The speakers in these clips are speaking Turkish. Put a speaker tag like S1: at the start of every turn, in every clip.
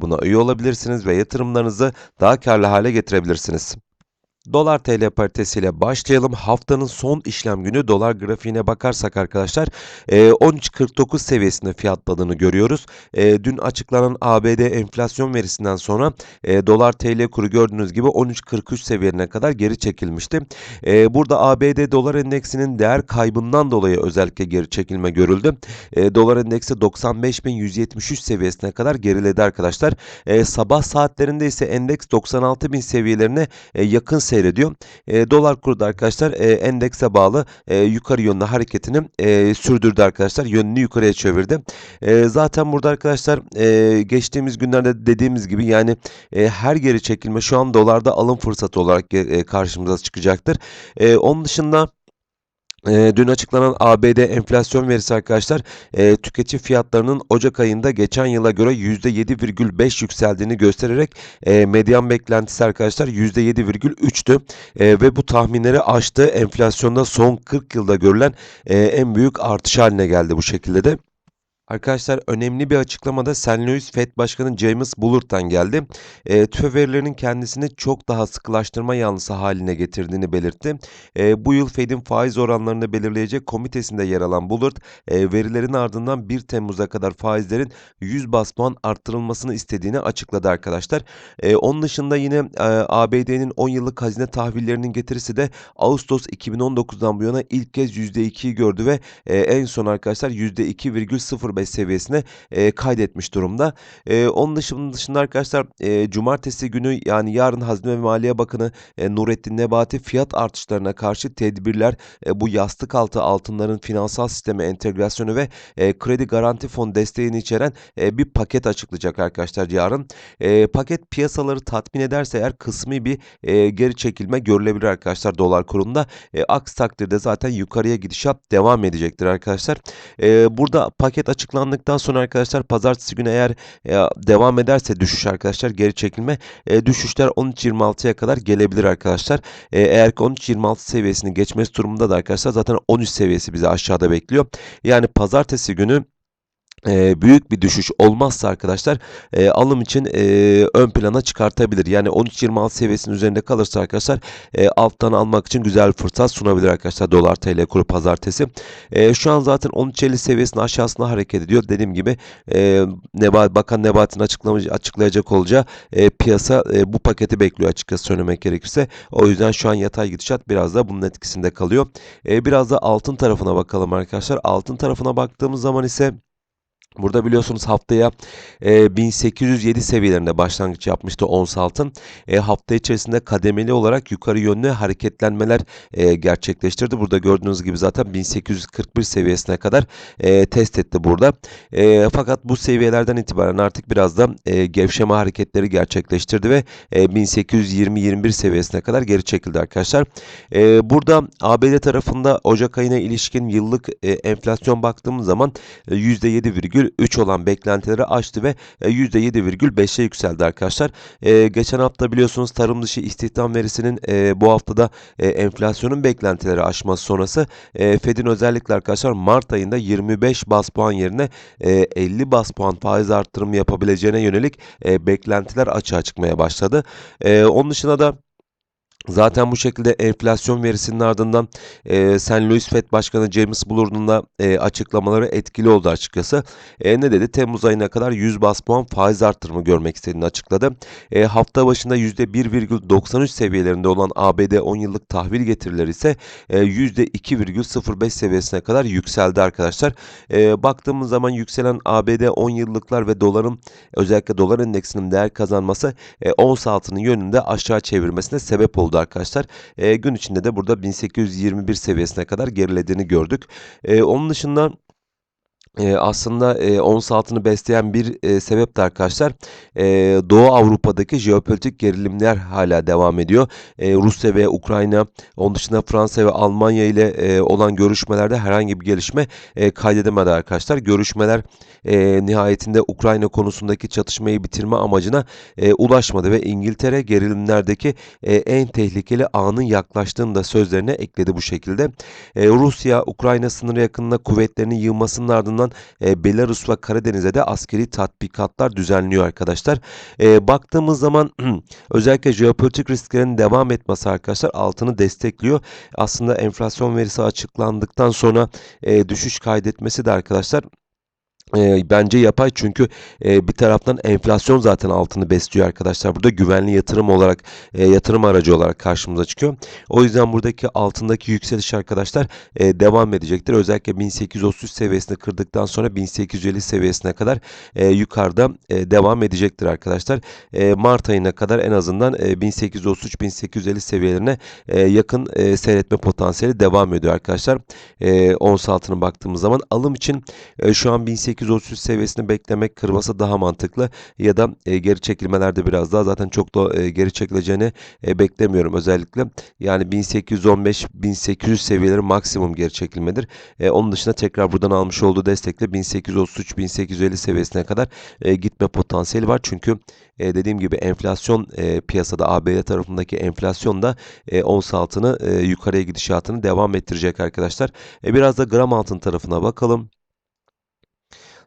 S1: grubuna üye olabilirsiniz ve yatırımlarınızı daha karlı hale getirebilirsiniz. Dolar TL paritesiyle başlayalım. Haftanın son işlem günü dolar grafiğine bakarsak arkadaşlar e, 13.49 seviyesinde fiyatladığını görüyoruz. E, Dün açıklanan ABD enflasyon verisinden sonra e, dolar TL kuru gördüğünüz gibi 13.43 seviyelerine kadar geri çekilmişti. E, Burada ABD dolar endeksinin değer kaybından dolayı özellikle geri çekilme görüldü. E, Dolar endeksi 95.173 seviyesine kadar geriledi arkadaşlar. E, Sabah saatlerinde ise endeks 96.000 seviyelerine e, yakın seyrediyor. E, dolar kuru da arkadaşlar e, endekse bağlı e, yukarı yönlü hareketini e, sürdürdü arkadaşlar. Yönünü yukarıya çevirdi. E, zaten burada arkadaşlar e, geçtiğimiz günlerde dediğimiz gibi yani e, her geri çekilme şu an dolarda alım fırsatı olarak e, karşımıza çıkacaktır. E, onun dışında e, dün açıklanan ABD enflasyon verisi arkadaşlar e, tüketici fiyatlarının Ocak ayında geçen yıla göre %7,5 yükseldiğini göstererek e, medyan beklentisi arkadaşlar %7,3'tü e, ve bu tahminleri aştı. Enflasyonda son 40 yılda görülen e, en büyük artış haline geldi bu şekilde de. Arkadaşlar önemli bir açıklamada St. Louis Fed Başkanı James Bullard'dan geldi. E, TÜFE verilerinin kendisini çok daha sıkılaştırma yanlısı haline getirdiğini belirtti. E, bu yıl Fed'in faiz oranlarını belirleyecek komitesinde yer alan Bullard, e, verilerin ardından 1 Temmuz'a kadar faizlerin 100 bas puan arttırılmasını istediğini açıkladı arkadaşlar. E, onun dışında yine e, ABD'nin 10 yıllık hazine tahvillerinin getirisi de Ağustos 2019'dan bu yana ilk kez %2'yi gördü ve e, en son arkadaşlar %2,05 seviyesine e, kaydetmiş durumda. E, onun dışında, dışında arkadaşlar e, cumartesi günü yani yarın Hazine ve Maliye Bakanı e, Nurettin Nebati fiyat artışlarına karşı tedbirler e, bu yastık altı altınların finansal sisteme entegrasyonu ve e, kredi garanti fon desteğini içeren e, bir paket açıklayacak arkadaşlar yarın. E, paket piyasaları tatmin ederse eğer kısmi bir e, geri çekilme görülebilir arkadaşlar dolar kurunda. E, aksi takdirde zaten yukarıya gidişat devam edecektir arkadaşlar. E, burada paket açık açıklandıktan sonra arkadaşlar pazartesi günü eğer e, devam ederse düşüş arkadaşlar geri çekilme e, düşüşler 13.26'ya kadar gelebilir arkadaşlar. E, eğer ki 13.26 seviyesini geçmesi durumunda da arkadaşlar zaten 13 seviyesi bizi aşağıda bekliyor. Yani pazartesi günü e, büyük bir düşüş olmazsa arkadaşlar e, alım için e, ön plana çıkartabilir. Yani 13.26 seviyesinin üzerinde kalırsa arkadaşlar e, alttan almak için güzel fırsat sunabilir arkadaşlar dolar TL kuru pazartesi. E, şu an zaten 13.50 seviyesinin aşağısına hareket ediyor. Dediğim gibi e, Nebat, Bakan Nebati'nin açıklayacak olacağı piyasa bu paketi bekliyor açıkçası söylemek gerekirse. O yüzden şu an yatay gidişat biraz da bunun etkisinde kalıyor. Biraz da altın tarafına bakalım arkadaşlar. Altın tarafına baktığımız zaman ise Burada biliyorsunuz haftaya e, 1807 seviyelerinde başlangıç yapmıştı ons altın. E, hafta içerisinde kademeli olarak yukarı yönlü hareketlenmeler e, gerçekleştirdi. Burada gördüğünüz gibi zaten 1841 seviyesine kadar e, test etti burada. E, fakat bu seviyelerden itibaren artık biraz da e, gevşeme hareketleri gerçekleştirdi ve e, 1820-21 seviyesine kadar geri çekildi arkadaşlar. E, burada ABD tarafında Ocak ayına ilişkin yıllık e, enflasyon baktığımız zaman e, %7,3 %7,3 olan beklentileri aştı ve %7,5'e yükseldi arkadaşlar. E, geçen hafta biliyorsunuz tarım dışı istihdam verisinin e, bu haftada e, enflasyonun beklentileri aşması sonrası e, Fed'in özellikle arkadaşlar Mart ayında 25 bas puan yerine e, 50 bas puan faiz arttırımı yapabileceğine yönelik e, beklentiler açığa çıkmaya başladı. E, onun dışında da Zaten bu şekilde enflasyon verisinin ardından e, St. Louis Fed Başkanı James Bullard'ın da e, açıklamaları etkili oldu açıkçası. E, ne dedi? Temmuz ayına kadar 100 bas puan faiz arttırımı görmek istediğini açıkladı. E, hafta başında %1,93 seviyelerinde olan ABD 10 yıllık tahvil getirileri ise e, %2,05 seviyesine kadar yükseldi arkadaşlar. E, baktığımız zaman yükselen ABD 10 yıllıklar ve doların özellikle dolar endeksinin değer kazanması e, ons altının yönünde aşağı çevirmesine sebep oldu arkadaşlar. E, gün içinde de burada 1821 seviyesine kadar gerilediğini gördük. E, onun dışında Eee, aslında, eee, ons altını besleyen bir, eee, sebep de arkadaşlar, eee, Doğu Avrupa'daki jeopolitik gerilimler hâlâ devam ediyor. Eee, Rusya ve Ukrayna, onun dışında Fransa ve Almanya ile, eee, olan görüşmelerde herhangi bir gelişme, eee, kaydedemedi arkadaşlar. Görüşmeler, eee, nihayetinde Ukrayna konusundaki çatışmayı bitirme amacına, eee, ulaşmadı ve İngiltere gerilimlerdeki, eee, en tehlikeli anın yaklaştığını da sözlerine ekledi bu şekilde. Eee, Rusya, Ukrayna sınırı yakınına kuvvetlerinin yığmasının ardından, eee, Belarus ve Karadeniz'e de askeri tatbikatlar düzenliyor arkadaşlar. Eee, baktığımız zaman özellikle jeopolitik risklerin devam etmesi arkadaşlar altını destekliyor. Aslında enflasyon verisi açıklandıktan sonra, eee, düşüş kaydetmesi de arkadaşlar Eee, bence yapay çünkü, eee, bir taraftan enflasyon zaten altını besliyor arkadaşlar. Burada güvenli yatırım olarak, eee, yatırım aracı olarak karşımıza çıkıyor. O yüzden buradaki altındaki yükseliş arkadaşlar, eee, devam edecektir. Özellikle 1833 seviyesini kırdıktan sonra 1850 seviyesine kadar, eee, yukarıda, eee, devam edecektir arkadaşlar. Eee, mart ayına kadar en azından, eee, 1833-1850 seviyelerine, eee, yakın, eee, seyretme potansiyeli devam ediyor arkadaşlar. Eee, ons altına baktığımız zaman alım için, eee, şu an 1833 seviyesini beklemek kırması daha mantıklı ya da, eee, geri çekilmelerde biraz daha zaten çok da, eee, geri çekileceğini, eee, beklemiyorum özellikle. Yani 1815-1800 seviyeleri maksimum geri çekilmedir. Eee, onun dışında tekrar buradan almış olduğu destekle 1833-1850 seviyesine kadar, eee, gitme potansiyeli var. Çünkü, eee, dediğim gibi enflasyon, eee, piyasada ABD tarafındaki enflasyon da, eee, ons altını, eee, yukarıya gidişatını devam ettirecek arkadaşlar. Eee, biraz da gram altın tarafına bakalım.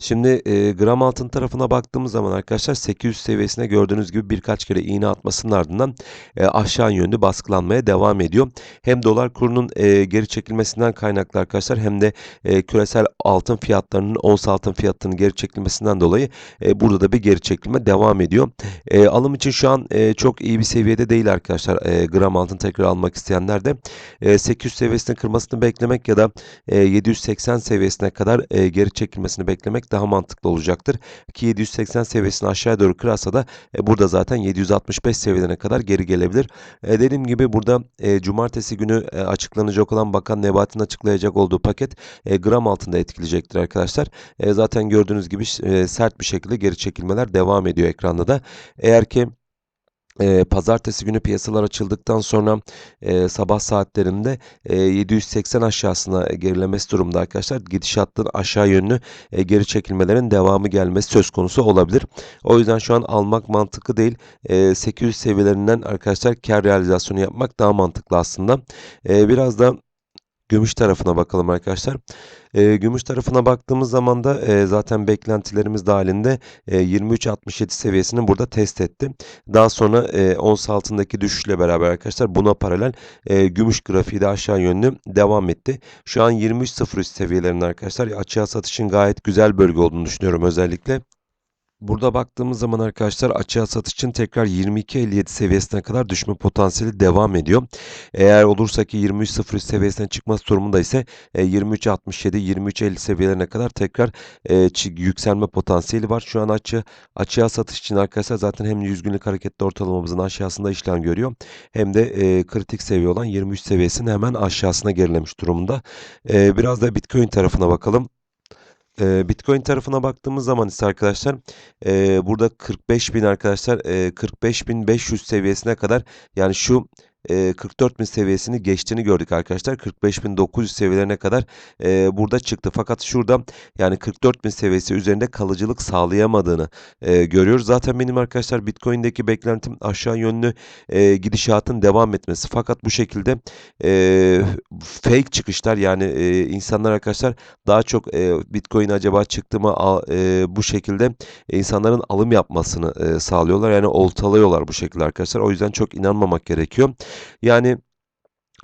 S1: Şimdi, eee, gram altın tarafına baktığımız zaman arkadaşlar 800 seviyesine gördüğünüz gibi birkaç kere iğne atmasının ardından, eee, aşağı yönlü baskılanmaya devam ediyor. Hem dolar kurunun, eee, geri çekilmesinden kaynaklı arkadaşlar hem de, eee, küresel altın fiyatlarının, ons altın fiyatının geri çekilmesinden dolayı, eee, burada da bir geri çekilme devam ediyor. Eee, alım için şu an, eee, çok iyi bir seviyede değil arkadaşlar, eee, gram altın tekrar almak isteyenler de. Eee, 800 seviyesini kırmasını beklemek ya da, eee, 780 seviyesine kadar, eee, geri çekilmesini beklemek daha mantıklı olacaktır. Ki 780 seviyesini aşağıya doğru kırarsa da, eee, burada zaten 765 seviyelerine kadar geri gelebilir. Eee, dediğim gibi burada, eee, cumartesi günü, eee, açıklanacak olan Bakan Nebati'nin açıklayacak olduğu paket, eee, gram altında etkileyecektir arkadaşlar. Eee, zaten gördüğünüz gibi eee, sert bir şekilde geri çekilmeler devam ediyor ekranda da. Eğer ki Eee, pazartesi günü piyasalar açıldıktan sonra, eee, sabah saatlerinde, eee, 780 aşağısına gerilemesi durumunda arkadaşlar gidişatın aşağı yönlü, eee, geri çekilmelerin devamı gelmesi söz konusu olabilir. O yüzden şu an almak mantıklı değil. Eee, 800 seviyelerinden arkadaşlar kâr realizasyonu yapmak daha mantıklı aslında. Eee, biraz da gümüş tarafına bakalım arkadaşlar. Eee, gümüş tarafına baktığımız zaman da, eee, zaten beklentilerimiz dâhilinde, eee, 23.67 seviyesini burada test etti. Daha sonra, eee, ons altındaki düşüşle beraber arkadaşlar buna paralel, eee, gümüş grafiği de aşağı yönlü devam etti. Şu an 23.03 seviyelerinde arkadaşlar açığa satışın gayet güzel bölge olduğunu düşünüyorum özellikle. Burada baktığımız zaman arkadaşlar açığa satış için tekrar 22.57 seviyesine kadar düşme potansiyeli devam ediyor. Eğer olursa ki 23.03 seviyesine çıkması durumunda ise e, 23.67-23.50 seviyelerine kadar tekrar e, yükselme potansiyeli var. Şu an açı açığa satış için arkadaşlar zaten hem 100 günlük hareketli ortalamamızın aşağısında işlem görüyor. Hem de e, kritik seviye olan 23 seviyesinin hemen aşağısına gerilemiş durumda. Biraz da Bitcoin tarafına bakalım. Eee, Bitcoin tarafına baktığımız zaman ise arkadaşlar, eee, burada 45.000 arkadaşlar, eee, 45.500 seviyesine kadar yani şu eee 44.000 seviyesini geçtiğini gördük arkadaşlar. 45.900 seviyelerine kadar eee, burada çıktı. Fakat şurada yani 44.000 seviyesi üzerinde kalıcılık sağlayamadığını eee, görüyoruz. Zaten benim arkadaşlar Bitcoin'deki beklentim aşağı yönlü eee, gidişatın devam etmesi. Fakat bu şekilde eee, fake çıkışlar yani eee, insanlar arkadaşlar daha çok eee, Bitcoin acaba çıktı mı a, eee, bu şekilde insanların alım yapmasını eee, sağlıyorlar. Yani oltalıyorlar bu şekilde arkadaşlar. O yüzden çok inanmamak gerekiyor. Yani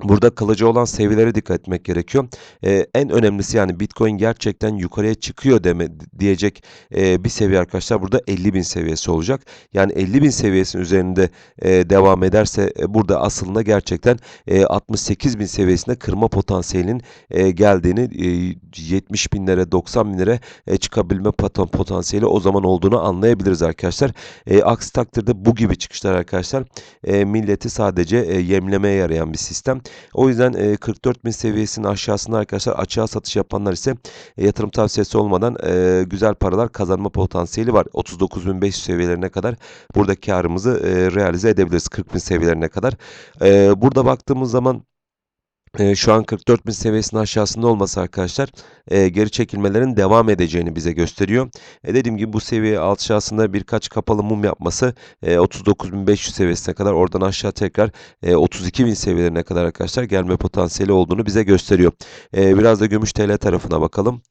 S1: Burada kalıcı olan seviyelere dikkat etmek gerekiyor. Eee, en önemlisi yani Bitcoin gerçekten yukarıya çıkıyor deme diyecek, eee, bir seviye arkadaşlar burada 50.000 seviyesi olacak. Yani 50.000 seviyesinin üzerinde, eee, devam ederse, eee, burada aslında gerçekten, eee, 68.000 seviyesinde kırma potansiyelinin, eee, geldiğini, eee, 70.000'lere 90.000'lere, eee, çıkabilme paton potansiyeli o zaman olduğunu anlayabiliriz arkadaşlar. Eee, aksi takdirde bu gibi çıkışlar arkadaşlar, eee, milleti sadece, eee, yemlemeye yarayan bir sistem. O yüzden e, 44.000 seviyesinin aşağısında arkadaşlar açığa satış yapanlar ise e, yatırım tavsiyesi olmadan e, güzel paralar kazanma potansiyeli var. 39.500 seviyelerine kadar burada karımızı e, realize edebiliriz 40.000 seviyelerine kadar. E, burada baktığımız zaman e, şu an 44.000 seviyesinin aşağısında olması arkadaşlar e, geri çekilmelerin devam edeceğini bize gösteriyor. E, dediğim gibi bu seviye aşağısında birkaç kapalı mum yapması e, 39.500 seviyesine kadar oradan aşağı tekrar e, 32.000 seviyelerine kadar arkadaşlar gelme potansiyeli olduğunu bize gösteriyor. E, biraz da gümüş TL tarafına bakalım.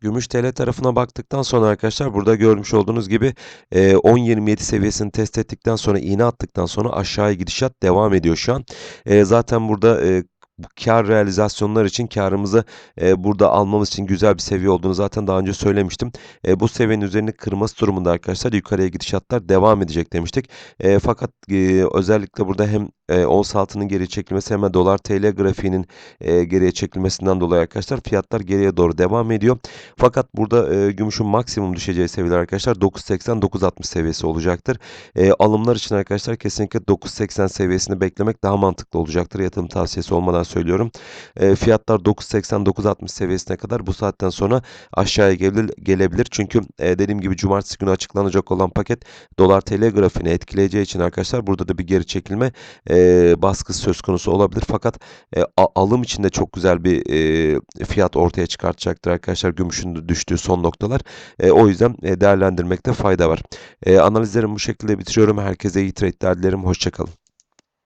S1: Gümüş TL tarafına baktıktan sonra arkadaşlar burada görmüş olduğunuz gibi e, 10.27 seviyesini test ettikten sonra iğne attıktan sonra aşağıya gidişat devam ediyor şu an. E, zaten burada e, bu kar realizasyonlar için karımızı e, burada almamız için güzel bir seviye olduğunu zaten daha önce söylemiştim. E, bu seviyenin üzerini kırması durumunda arkadaşlar yukarıya gidişatlar devam edecek demiştik. E, fakat e, özellikle burada hem e, ons altının geri çekilmesi hem de dolar TL grafiğinin e, geriye çekilmesinden dolayı arkadaşlar fiyatlar geriye doğru devam ediyor. Fakat burada e, gümüşün maksimum düşeceği seviyeler arkadaşlar 9.80-9.60 seviyesi olacaktır. E, alımlar için arkadaşlar kesinlikle 9.80 seviyesini beklemek daha mantıklı olacaktır. Yatırım tavsiyesi olmadan söylüyorum. E, fiyatlar 9.80-9.60 seviyesine kadar bu saatten sonra aşağıya gelebilir. gelebilir. Çünkü e, dediğim gibi cumartesi günü açıklanacak olan paket dolar TL grafiğini etkileyeceği için arkadaşlar burada da bir geri çekilme e, baskısı söz konusu olabilir. Fakat e, alım için de çok güzel bir e, fiyat ortaya çıkartacaktır arkadaşlar gümüşün düştüğü son noktalar. E, o yüzden e, değerlendirmekte fayda var. E, analizlerimi bu şekilde bitiriyorum. Herkese iyi trade'ler dilerim. Hoşçakalın.